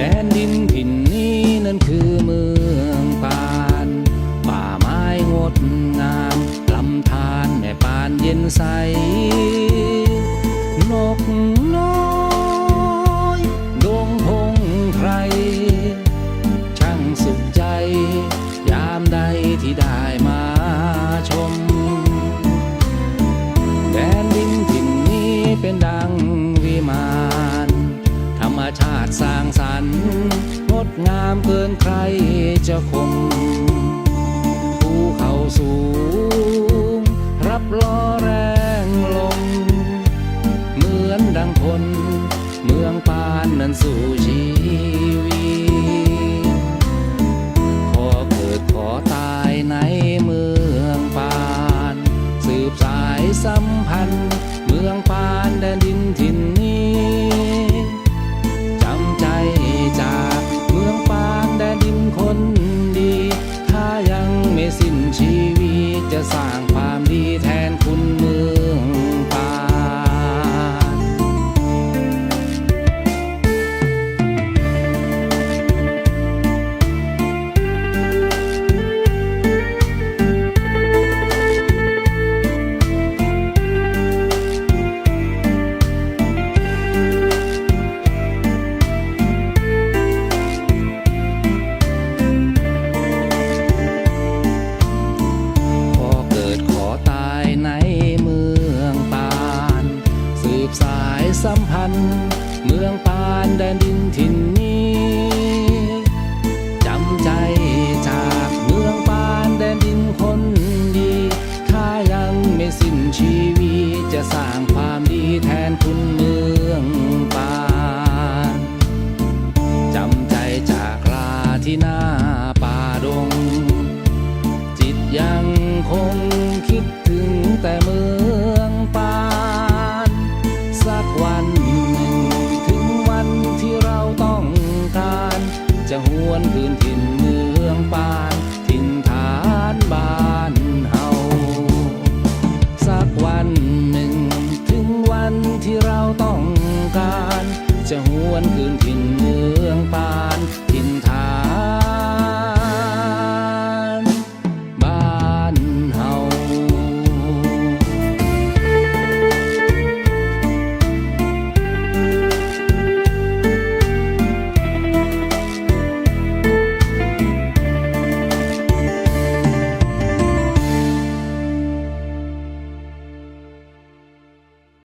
แดนดินผินนี้นั่นคือเมืองปาน ป่าไม้งดงามลำธารแม่ปานเย็นใส นกน้อยดวงพงไพรช่างสุขใจ ยามใดที่ได้มาชม จะคงภูเขาสูง รับรอแรง สิ้นชีวิตจะสร้างความดี เมืองปานแดน อนพื้นถิ่นเมืองปานถิ่นฐานบ้านเฮาสักวัน